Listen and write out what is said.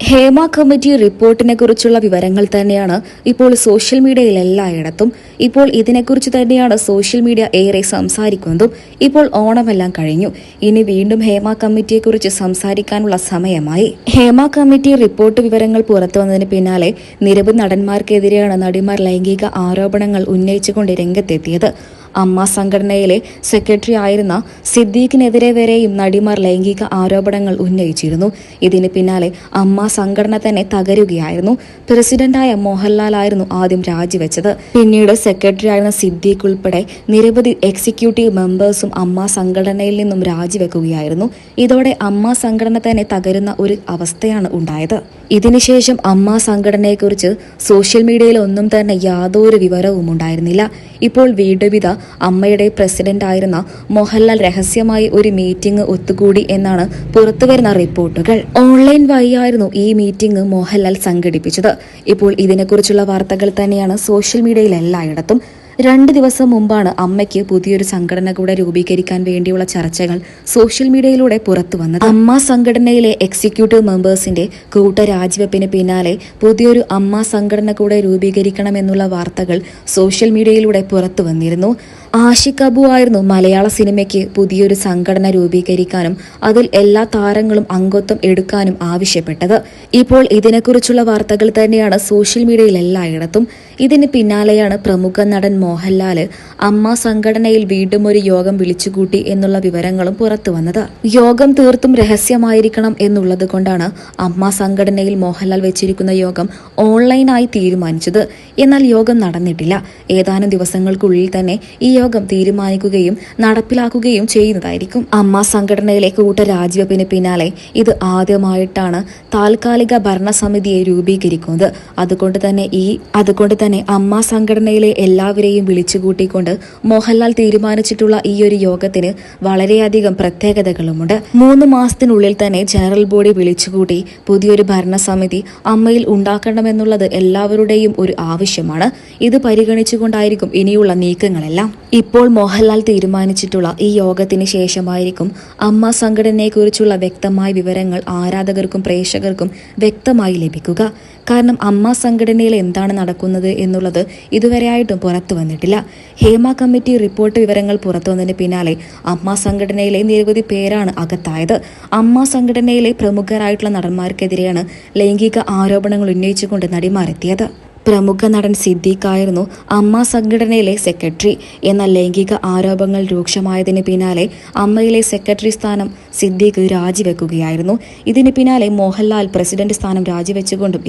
Hema committee റിപ്പോർട്ടിനെ കുറിച്ചുള്ള വിവരങ്ങൾ തന്നെയാണ് ഇപ്പോൾ സോഷ്യൽ മീഡിയയിൽ എല്ലായിടത്തും. ഇപ്പോൾ ഇതിനെക്കുറിച്ച് തന്നെയാണ് സോഷ്യൽ മീഡിയ ഏറെ സംസാരിക്കുന്നതും. ഇപ്പോൾ ഓണമെല്ലാം കഴിഞ്ഞു. ഇനി വീണ്ടും ഹേമ കമ്മിറ്റിയെക്കുറിച്ച് സംസാരിക്കാനുള്ള സമയമായി. ഹേമ കമ്മിറ്റി റിപ്പോർട്ട് വിവരങ്ങൾ പുറത്തു വന്നതിന് പിന്നാലെ നിരവധി നടന്മാർക്കെതിരെയാണ് നടിമാർ ലൈംഗിക ആരോപണങ്ങൾ ഉന്നയിച്ചുകൊണ്ട് രംഗത്തെത്തിയത്. അമ്മ സംഘടനയിലെ സെക്രട്ടറി ആയിരുന്ന സിദ്ദീഖിനെതിരെ വരെയും നടിമാർ ലൈംഗിക ആരോപണങ്ങൾ ഉന്നയിച്ചിരുന്നു. ഇതിന് പിന്നാലെ അമ്മ സംഘടന തന്നെ തകരുകയായിരുന്നു. പ്രസിഡന്റായ മോഹൻലാൽ ആയിരുന്നു ആദ്യം രാജിവെച്ചത്. പിന്നീട് സെക്രട്ടറി ആയിരുന്ന സിദ്ദീഖ് ഉൾപ്പെടെ നിരവധി എക്സിക്യൂട്ടീവ് മെമ്പേഴ്സും അമ്മ സംഘടനയിൽ നിന്നും രാജിവെക്കുകയായിരുന്നു. ഇതോടെ അമ്മ സംഘടന തന്നെ തകരുന്ന ഒരു അവസ്ഥയാണ് ഉണ്ടായത്. ഇതിനുശേഷം അമ്മ സംഘടനയെക്കുറിച്ച് സോഷ്യൽ മീഡിയയിൽ ഒന്നും തന്നെ യാതൊരു വിവരവും ഉണ്ടായിരുന്നില്ല. ഇപ്പോൾ വീണ്ടുവിധ അമ്മയുടെ പ്രസിഡന്റ് ആയിരുന്ന മോഹൻലാൽ രഹസ്യമായി ഒരു മീറ്റിംഗ് ഒത്തുകൂടി എന്നാണ് പുറത്തുവരുന്ന റിപ്പോർട്ടുകൾ. ഓൺലൈൻ വഴിയായിരുന്നു ഈ മീറ്റിംഗ് മോഹൻലാൽ സംഘടിപ്പിച്ചത്. ഇപ്പോൾ ഇതിനെക്കുറിച്ചുള്ള വാർത്തകൾ തന്നെയാണ് സോഷ്യൽ മീഡിയയിൽ എല്ലായിടത്തും. രണ്ട് ദിവസം മുമ്പാണ് അമ്മയ്ക്ക് പുതിയൊരു സംഘടന കൂടെ രൂപീകരിക്കാൻ വേണ്ടിയുള്ള ചർച്ചകൾ സോഷ്യൽ മീഡിയയിലൂടെ പുറത്തു വന്നത്. അമ്മ സംഘടനയിലെ എക്സിക്യൂട്ടീവ് മെമ്പേഴ്സിന്റെ കൂട്ട രാജിവെപ്പിന് പിന്നാലെ പുതിയൊരു അമ്മ സംഘടന കൂടെ രൂപീകരിക്കണമെന്നുള്ള വാർത്തകൾ സോഷ്യൽ മീഡിയയിലൂടെ പുറത്തു വന്നിരുന്നു. ആഷിഖ് അബു ആയിരുന്നു മലയാള സിനിമയ്ക്ക് പുതിയൊരു സംഘടന രൂപീകരിക്കാനും അതിൽ എല്ലാ താരങ്ങളും അംഗത്വം എടുക്കാനും ആവശ്യപ്പെട്ടത്. ഇപ്പോൾ ഇതിനെക്കുറിച്ചുള്ള വാർത്തകൾ തന്നെയാണ് സോഷ്യൽ മീഡിയയിൽ എല്ലായിടത്തും. ഇതിന് പിന്നാലെയാണ് പ്രമുഖ നടൻ മോഹൻലാൽ അമ്മ സംഘടനയിൽ വീണ്ടും ഒരു യോഗം വിളിച്ചുകൂട്ടി എന്നുള്ള വിവരങ്ങളും പുറത്തു വന്നത്. യോഗം തീർത്തും രഹസ്യമായിരിക്കണം എന്നുള്ളത് കൊണ്ടാണ് അമ്മ സംഘടനയിൽ മോഹൻലാൽ വെച്ചിരിക്കുന്ന യോഗം ഓൺലൈനായി തീരുമാനിച്ചത്. എന്നാൽ യോഗം നടന്നിട്ടില്ല. ഏതാനും ദിവസങ്ങൾക്കുള്ളിൽ തന്നെ ഈ യോഗം തീരുമാനിക്കുകയും നടപ്പിലാക്കുകയും ചെയ്യുന്നതായിരിക്കും. അമ്മ സംഘടനയിലെ കൂട്ട രാജിവെപ്പിന് പിന്നാലെ ഇത് ആദ്യമായിട്ടാണ് താൽക്കാലിക ഭരണസമിതിയെ രൂപീകരിക്കുന്നത്. അതുകൊണ്ട് തന്നെ ഈ അതുകൊണ്ട് തന്നെ അമ്മ സംഘടനയിലെ എല്ലാവരെയും വിളിച്ചുകൂട്ടിക്കൊണ്ട് മോഹൻലാൽ തീരുമാനിച്ചിട്ടുള്ള ഈ ഒരു യോഗത്തിന് വളരെയധികം പ്രത്യേകതകളുമുണ്ട്. മൂന്ന് മാസത്തിനുള്ളിൽ തന്നെ ജനറൽ ബോഡി വിളിച്ചുകൂട്ടി പുതിയൊരു ഭരണസമിതി അമ്മയിൽ ഉണ്ടാക്കണമെന്നുള്ളത് എല്ലാവരുടെയും ഒരു ആവശ്യമാണ്. ഇത് പരിഗണിച്ചുകൊണ്ടായിരിക്കും ഇനിയുള്ള നീക്കങ്ങളെല്ലാം. ഇപ്പോൾ മോഹൻലാൽ തീരുമാനിച്ചിട്ടുള്ള ഈ യോഗത്തിന് ശേഷമായിരിക്കും അമ്മ സംഘടനയെക്കുറിച്ചുള്ള വ്യക്തമായ വിവരങ്ങൾ ആരാധകർക്കും പ്രേക്ഷകർക്കും വ്യക്തമായി ലഭിക്കുക. കാരണം അമ്മ സംഘടനയിൽ എന്താണ് നടക്കുന്നത് എന്നുള്ളത് ഇതുവരെയായിട്ടും പുറത്തു വന്നിട്ടില്ല. ഹേമ കമ്മിറ്റി റിപ്പോർട്ട് വിവരങ്ങൾ പുറത്തു വന്നതിന് പിന്നാലെ അമ്മ സംഘടനയിലെ നിരവധി പേരാണ് അകത്തായത്. അമ്മ സംഘടനയിലെ പ്രമുഖരായിട്ടുള്ള നടന്മാർക്കെതിരെയാണ് ലൈംഗിക ആരോപണങ്ങൾ ഉന്നയിച്ചുകൊണ്ട് നടിമാരെത്തിയത്. പ്രമുഖ നടൻ സിദ്ദീഖായിരുന്നു അമ്മ സംഘടനയിലെ സെക്രട്ടറി. എന്ന ലൈംഗിക ആരോപണങ്ങൾ രൂക്ഷമായതിന് പിന്നാലെ അമ്മയിലെ സെക്രട്ടറി സ്ഥാനം സിദ്ദീഖ് രാജിവെക്കുകയായിരുന്നു. ഇതിന് പിന്നാലെ മോഹൻലാൽ പ്രസിഡന്റ് സ്ഥാനം രാജിവെച്ചുകൊണ്ടും